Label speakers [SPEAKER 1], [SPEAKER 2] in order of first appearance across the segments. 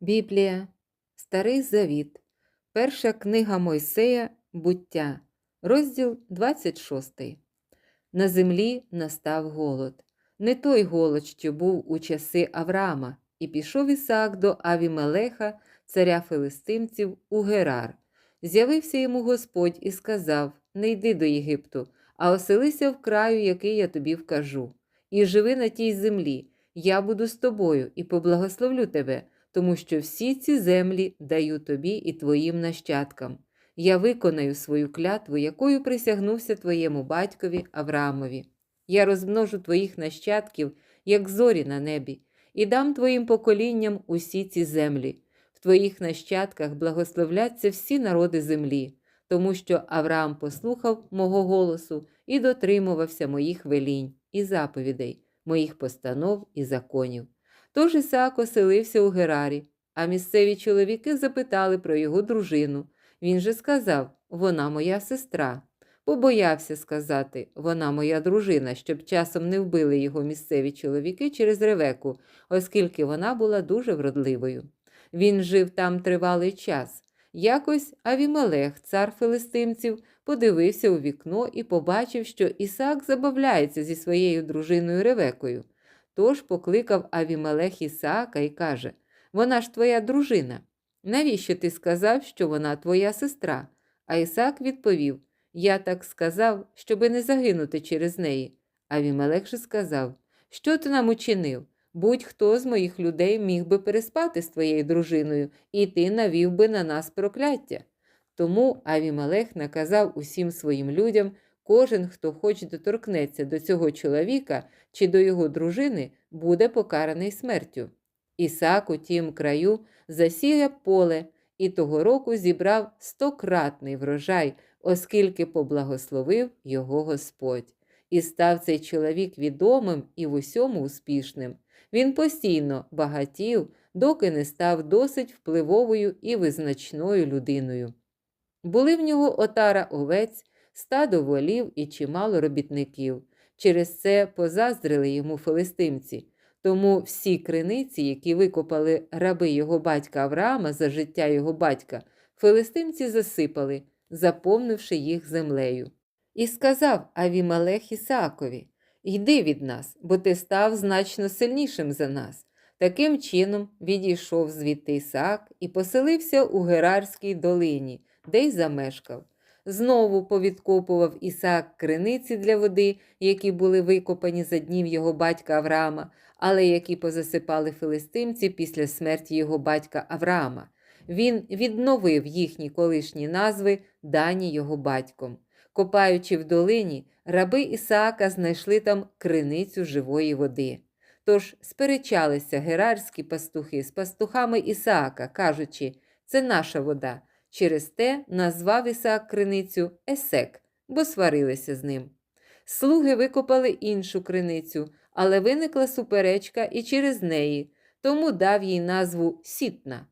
[SPEAKER 1] Біблія, Старий Завіт, Перша книга Мойсея, Буття, розділ 26. На землі настав голод. Не той голод, що був у часи Авраама, і пішов Ісаак до Авімелеха, царя филистимців, у Герар. З'явився йому Господь і сказав: Не йди до Єгипту, а оселися в краю, який я тобі вкажу, і живи на тій землі. Я буду з тобою і поблагословлю тебе тому що всі ці землі даю тобі і твоїм нащадкам. Я виконаю свою клятву, якою присягнувся твоєму батькові Авраамові. Я розмножу твоїх нащадків, як зорі на небі, і дам твоїм поколінням усі ці землі. В твоїх нащадках благословляться всі народи землі, тому що Авраам послухав мого голосу і дотримувався моїх велінь і заповідей, моїх постанов і законів. Тож Ісаак оселився у Герарі, а місцеві чоловіки запитали про його дружину. Він же сказав вона моя сестра. Побоявся сказати вона моя дружина, щоб часом не вбили його місцеві чоловіки через ревеку, оскільки вона була дуже вродливою. Він жив там тривалий час. Якось Авімелех, цар филистимців, подивився у вікно і побачив, що Ісаак забавляється зі своєю дружиною Ревекою. Тож покликав Авімелех Ісаака і каже: Вона ж твоя дружина. Навіщо ти сказав, що вона твоя сестра? А Ісаак відповів: Я так сказав, щоби не загинути через неї. Авімелех же сказав: Що ти нам учинив? Будь-хто з моїх людей міг би переспати з твоєю дружиною, і ти навів би на нас прокляття. Тому Авімелех наказав усім своїм людям Кожен, хто хоч доторкнеться до цього чоловіка чи до його дружини, буде покараний смертю. Ісак у тім краю засіяв поле і того року зібрав стократний врожай, оскільки поблагословив його Господь. І став цей чоловік відомим і в усьому успішним. Він постійно багатів, доки не став досить впливовою і визначною людиною. Були в нього отара овець стадо волів і чимало робітників. Через це позаздрили йому филистимці. Тому всі криниці, які викопали раби його батька Авраама за життя його батька, филистимці засипали, заповнивши їх землею. І сказав Авімелех Ісаакові Йди від нас, бо ти став значно сильнішим за нас. Таким чином відійшов звідти Ісаак і поселився у Герарській долині, де й замешкав. Знову повідкопував Ісаак криниці для води, які були викопані за днів його батька Авраама, але які позасипали филистимці після смерті його батька Авраама. Він відновив їхні колишні назви, дані його батьком. Копаючи в долині, раби Ісаака знайшли там криницю живої води. Тож сперечалися герарські пастухи з пастухами Ісаака, кажучи, це наша вода. Через те назвав Ісаак криницю Есек, бо сварилися з ним. Слуги викопали іншу криницю, але виникла суперечка і через неї, тому дав їй назву Сітна.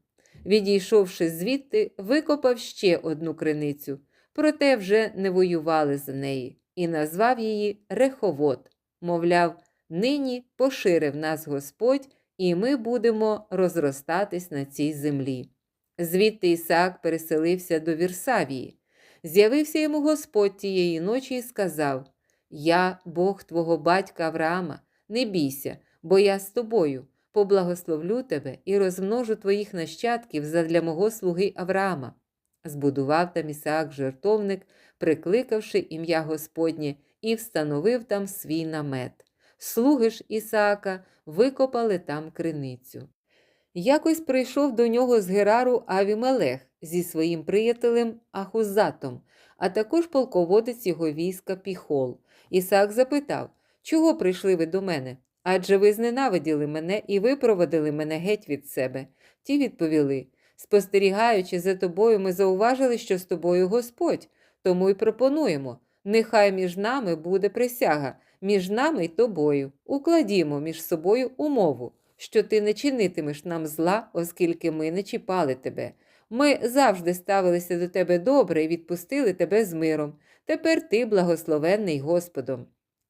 [SPEAKER 1] Відійшовши звідти, викопав ще одну криницю, проте вже не воювали за неї, і назвав її Реховод. Мовляв, нині поширив нас Господь, і ми будемо розростатись на цій землі. Звідти Ісаак переселився до Вірсавії. З'явився йому Господь тієї ночі і сказав: Я, Бог твого батька Авраама, не бійся, бо я з тобою, поблагословлю тебе і розмножу твоїх нащадків задля мого слуги Авраама. Збудував там Ісаак жертовник, прикликавши ім'я Господнє, і встановив там свій намет. Слуги ж Ісаака викопали там криницю. Якось прийшов до нього з Герару Авімелех зі своїм приятелем Ахузатом, а також полководець його війська Піхол. Ісаак запитав, чого прийшли ви до мене? Адже ви зненавиділи мене і випроводили мене геть від себе. Ті відповіли спостерігаючи за тобою, ми зауважили, що з тобою Господь, тому й пропонуємо. Нехай між нами буде присяга, між нами й тобою. Укладімо між собою умову що ти не чинитимеш нам зла, оскільки ми не чіпали тебе. Ми завжди ставилися до тебе добре і відпустили тебе з миром. Тепер ти благословенний Господом.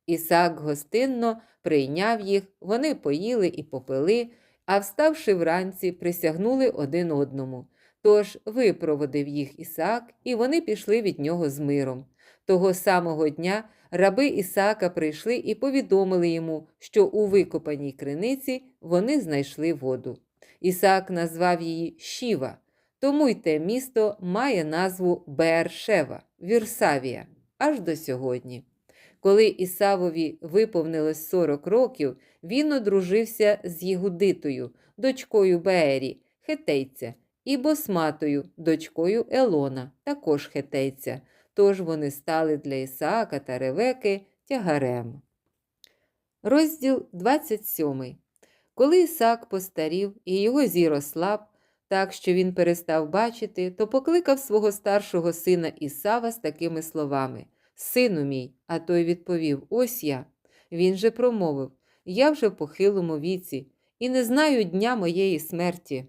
[SPEAKER 1] Ісак гостинно прийняв їх, вони поїли і попили, а вставши вранці, присягнули один одному. Тож випроводив їх Ісаак, і вони пішли від нього з миром. Того самого дня раби Ісаака прийшли і повідомили йому, що у викопаній криниці вони знайшли воду. Ісаак назвав її Шіва, тому й те місто має назву Бершева, Вірсавія, аж до сьогодні. Коли Ісавові виповнилось 40 років, він одружився з Єгудитою, дочкою Беері, хетейця, і Босматою, дочкою Елона, також хетейця. Тож вони стали для Ісаака та Ревеки тягарем. Розділ 27. Коли Ісаак постарів і його зір ослаб, так що він перестав бачити, то покликав свого старшого сина Ісава з такими словами Сину мій, а той відповів: Ось я. Він же промовив Я вже в похилому віці і не знаю дня моєї смерті.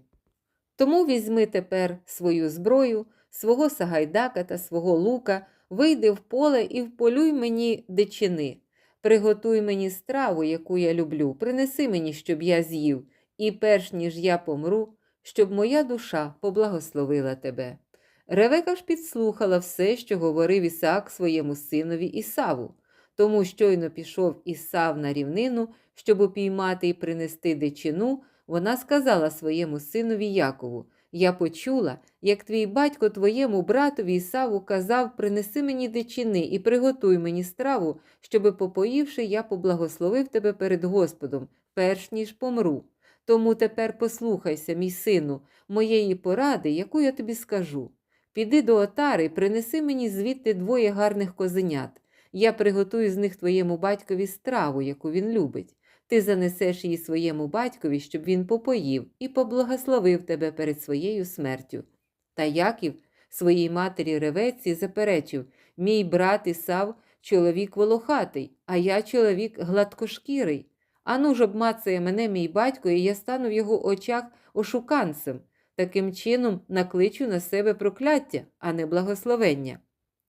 [SPEAKER 1] Тому візьми тепер свою зброю, свого сагайдака та свого лука, вийди в поле і вполюй мені дичини. Приготуй мені страву, яку я люблю, принеси мені, щоб я з'їв, і перш ніж я помру, щоб моя душа поблагословила тебе. Ревека ж підслухала все, що говорив Ісаак своєму синові Ісаву. Тому щойно пішов Ісав на рівнину, щоб упіймати і принести дичину, вона сказала своєму синові Якову: Я почула, як твій батько твоєму братові Ісаву казав: принеси мені дичини і приготуй мені страву, щоби, попоївши, я поблагословив тебе перед Господом, перш ніж помру. Тому тепер послухайся, мій сину, моєї поради, яку я тобі скажу. Піди до отари принеси мені звідти двоє гарних козенят. Я приготую з них твоєму батькові страву, яку він любить. Ти занесеш її своєму батькові, щоб він попоїв і поблагословив тебе перед своєю смертю. Та Яків своїй матері Ревеці заперечив мій брат Ісав чоловік волохатий, а я чоловік гладкошкірий. Ану ж обмацає мене мій батько, і я стану в його очах ошуканцем. Таким чином накличу на себе прокляття, а не благословення.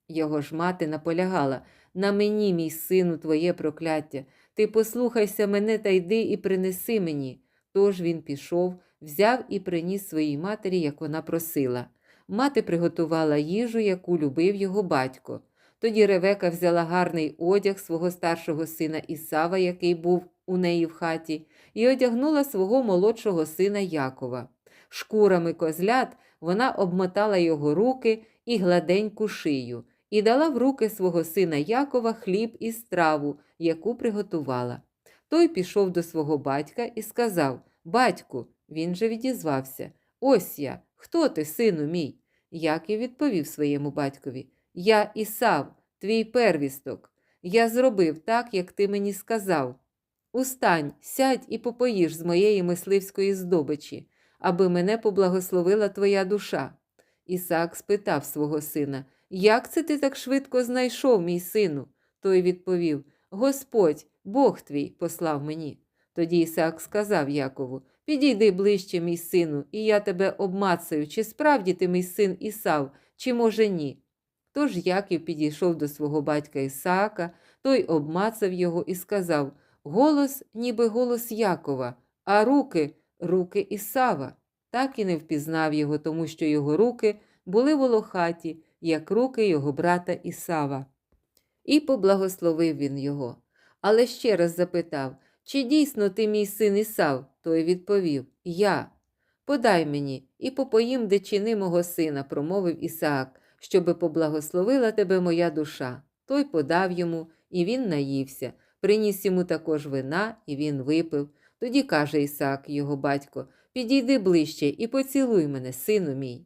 [SPEAKER 1] Його ж мати наполягала на мені, мій сину, твоє прокляття. Ти послухайся мене та йди і принеси мені. Тож він пішов, взяв і приніс своїй матері, як вона просила. Мати приготувала їжу, яку любив його батько. Тоді Ревека взяла гарний одяг свого старшого сина Ісава, який був у неї в хаті, і одягнула свого молодшого сина Якова. Шкурами козлят вона обмотала його руки і гладеньку шию, і дала в руки свого сина Якова хліб і страву, яку приготувала. Той пішов до свого батька і сказав Батьку, він же відізвався. Ось я, хто ти, сину мій? Яків відповів своєму батькові Я Ісав, твій первісток. Я зробив так, як ти мені сказав. Устань, сядь і попоїж з моєї мисливської здобичі, аби мене поблагословила твоя душа. Ісаак спитав свого сина Як це ти так швидко знайшов, мій сину? Той відповів Господь, Бог твій, послав мені. Тоді Ісаак сказав Якову Підійди ближче, мій сину, і я тебе обмацаю, чи справді ти мій син Ісав, чи, може, ні. Тож Яків підійшов до свого батька Ісаака, той обмацав його і сказав Голос, ніби голос Якова, а руки руки Ісава. Так і не впізнав його, тому що його руки були волохаті, як руки його брата Ісава. І поблагословив він його. Але ще раз запитав чи дійсно ти мій син Ісав? Той відповів Я. Подай мені і попоїм дичини мого сина, промовив Ісаак, щоби поблагословила тебе моя душа. Той подав йому, і він наївся. Приніс йому також вина, і він випив. Тоді каже Ісаак, його батько, підійди ближче і поцілуй мене, сину мій.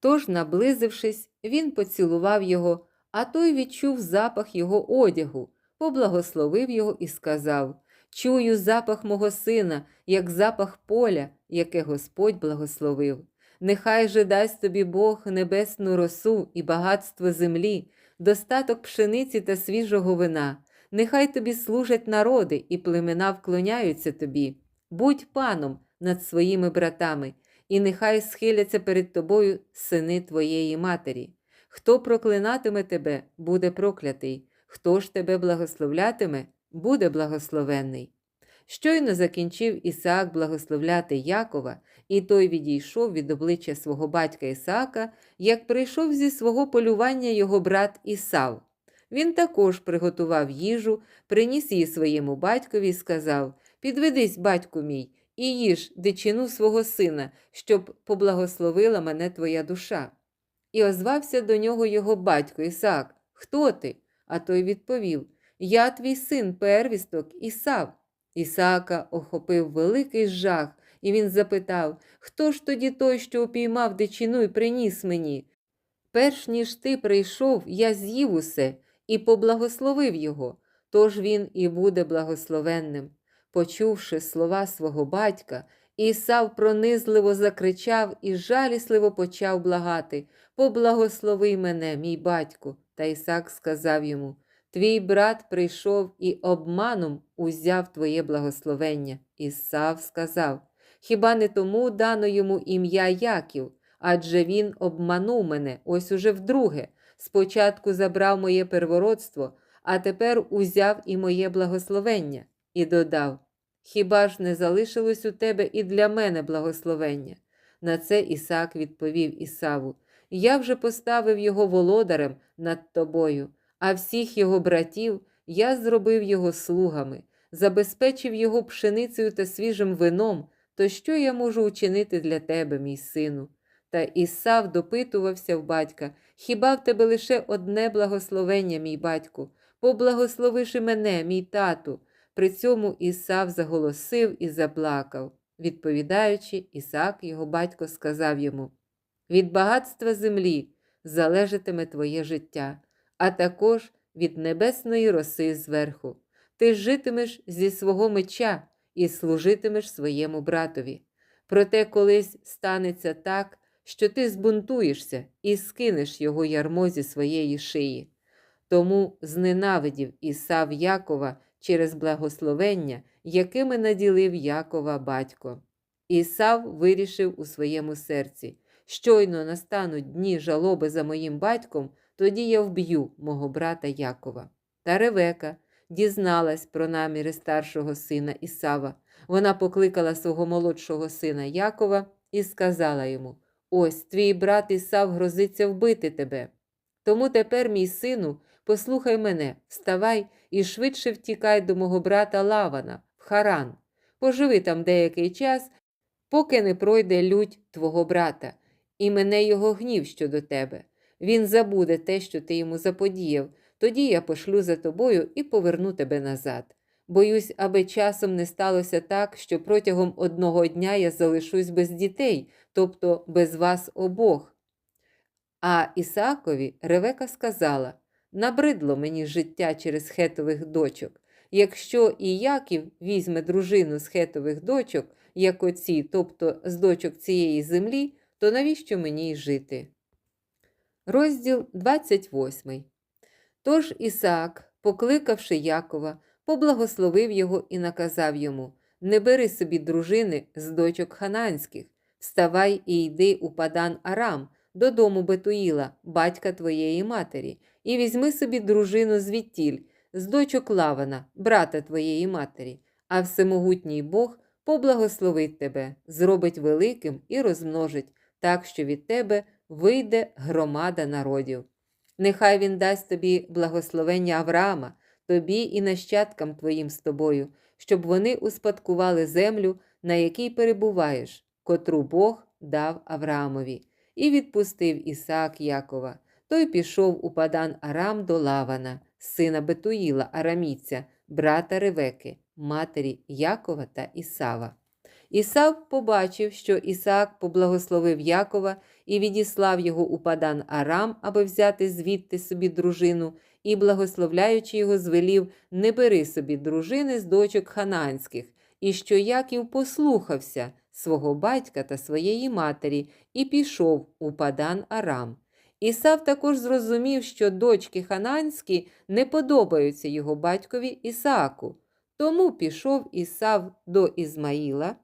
[SPEAKER 1] Тож, наблизившись, він поцілував його, а той відчув запах його одягу, поблагословив його і сказав Чую запах мого сина, як запах поля, яке Господь благословив. Нехай же дасть тобі Бог небесну росу і багатство землі, достаток пшениці та свіжого вина. Нехай тобі служать народи і племена вклоняються тобі. Будь паном над своїми братами, і нехай схиляться перед тобою сини твоєї матері. Хто проклинатиме тебе, буде проклятий, хто ж тебе благословлятиме, буде благословенний. Щойно закінчив Ісаак благословляти Якова, і той відійшов від обличчя свого батька Ісаака, як прийшов зі свого полювання його брат Ісав. Він також приготував їжу, приніс її своєму батькові і сказав: Підведись, батьку мій, і їж дичину свого сина, щоб поблагословила мене твоя душа. І озвався до нього його батько Ісаак: Хто ти? А той відповів: Я твій син, первісток, Ісав. Ісаака охопив великий жах, і він запитав: Хто ж тоді той, що упіймав дичину і приніс мені? Перш ніж ти прийшов, я з'їв усе і поблагословив його, тож він і буде благословенним. Почувши слова свого батька, Ісав пронизливо закричав і жалісливо почав благати Поблагослови мене, мій батьку. Та Ісак сказав йому Твій брат прийшов і обманом узяв твоє благословення. Ісав сказав Хіба не тому дано йому ім'я Яків, адже він обманув мене ось уже вдруге. Спочатку забрав моє первородство, а тепер узяв і моє благословення, і додав Хіба ж не залишилось у тебе і для мене благословення? На це Ісаак відповів Ісаву Я вже поставив його володарем над тобою, а всіх його братів я зробив його слугами, забезпечив його пшеницею та свіжим вином. То що я можу учинити для тебе, мій сину? Та Ісав допитувався в батька Хіба в тебе лише одне благословення, мій батьку? Поблагословиши мене, мій тату. При цьому Ісав заголосив і заплакав. Відповідаючи, Ісаак, його батько, сказав йому: Від багатства землі залежатиме твоє життя, а також від небесної роси зверху. Ти житимеш зі свого меча і служитимеш своєму братові. Проте колись станеться так, що ти збунтуєшся і скинеш його ярмо зі своєї шиї. Тому зненавидів Ісав Якова через благословення, якими наділив Якова батько. Ісав вирішив у своєму серці щойно настануть дні жалоби за моїм батьком, тоді я вб'ю мого брата Якова. Та Ревека дізналась про наміри старшого сина Ісава. Вона покликала свого молодшого сина Якова і сказала йому: Ось твій брат Ісав грозиться вбити тебе. Тому тепер, мій сину, послухай мене, вставай і швидше втікай до мого брата Лавана, в Харан. Поживи там деякий час, поки не пройде лють твого брата, і мене його гнів щодо тебе. Він забуде те, що ти йому заподіяв, тоді я пошлю за тобою і поверну тебе назад. Боюсь, аби часом не сталося так, що протягом одного дня я залишусь без дітей, тобто без вас обох. А Ісаакові Ревека сказала набридло мені життя через хетових дочок. Якщо і Яків візьме дружину з хетових дочок, як оці, тобто з дочок цієї землі, то навіщо мені й жити? Розділ 28 Тож Ісаак, покликавши Якова, поблагословив його і наказав йому Не бери собі дружини з дочок хананських, вставай і йди у падан Арам, додому Бетуїла, батька твоєї матері, і візьми собі дружину звідтіль, з дочок Лавана, брата твоєї матері, а всемогутній Бог поблагословить тебе, зробить великим і розмножить, так що від тебе вийде громада народів. Нехай він дасть тобі благословення Авраама, тобі і нащадкам твоїм з тобою, щоб вони успадкували землю, на якій перебуваєш, котру Бог дав Авраамові, і відпустив Ісаак Якова. Той пішов у падан Арам до Лавана, сина Бетуїла, Арамійця, брата Ревеки, матері Якова та Ісава. Ісав побачив, що Ісаак поблагословив Якова і відіслав його у падан Арам, аби взяти звідти собі дружину, і, благословляючи його, звелів не бери собі дружини з дочок хананських, і що Яків послухався свого батька та своєї матері і пішов у падан Арам. Ісав також зрозумів, що дочки хананські не подобаються його батькові Ісааку. Тому пішов Ісав до Ізмаїла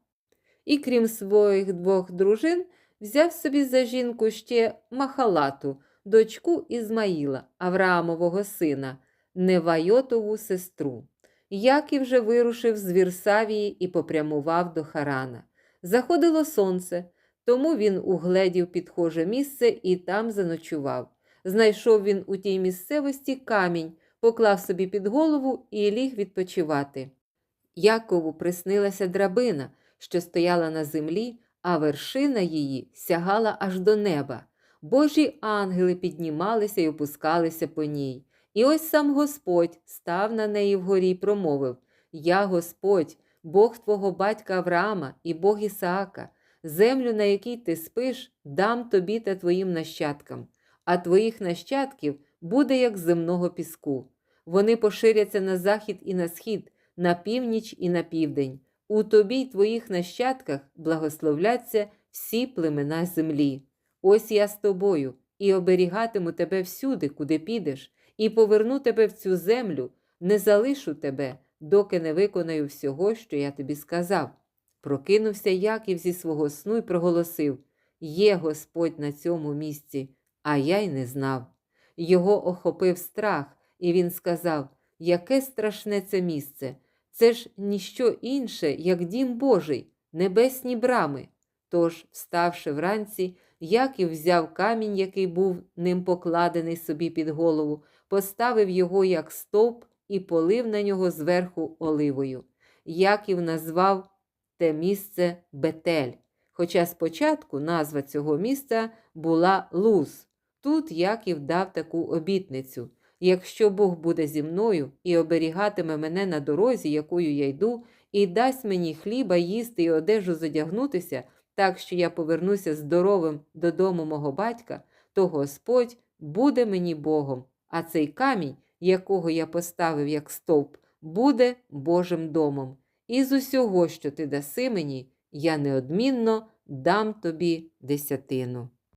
[SPEAKER 1] і, крім своїх двох дружин, взяв собі за жінку ще Махалату, дочку Ізмаїла, Авраамового сина, Невайотову сестру. Яків же вирушив з Вірсавії і попрямував до Харана. Заходило сонце, тому він угледів підхоже місце і там заночував. Знайшов він у тій місцевості камінь, поклав собі під голову і ліг відпочивати. Якову приснилася драбина, що стояла на землі, а вершина її сягала аж до неба. Божі ангели піднімалися і опускалися по ній. І ось сам Господь став на неї вгорі й промовив: Я Господь, Бог твого батька Авраама і Бог Ісаака, землю, на якій ти спиш, дам тобі та твоїм нащадкам, а твоїх нащадків буде як земного піску. Вони поширяться на захід і на схід, на північ і на південь. У тобі й твоїх нащадках благословляться всі племена землі. Ось я з тобою і оберігатиму тебе всюди, куди підеш, і поверну тебе в цю землю, не залишу тебе, доки не виконаю всього, що я тобі сказав. Прокинувся Яків зі свого сну і проголосив: Є Господь на цьому місці, а я й не знав. Його охопив страх, і він сказав: Яке страшне це місце! Це ж ніщо інше, як дім Божий, небесні брами. Тож, вставши вранці, Яків взяв камінь, який був ним покладений собі під голову, поставив його як стовп і полив на нього зверху оливою. Яків назвав те місце Бетель. Хоча спочатку назва цього місця була Луз. Тут Яків дав таку обітницю. Якщо Бог буде зі мною і оберігатиме мене на дорозі, якою я йду, і дасть мені хліба їсти і одежу задягнутися, так що я повернуся здоровим додому мого батька, то Господь буде мені Богом, а цей камінь, якого я поставив як стовп, буде Божим домом. І з усього, що ти даси мені, я неодмінно дам тобі десятину.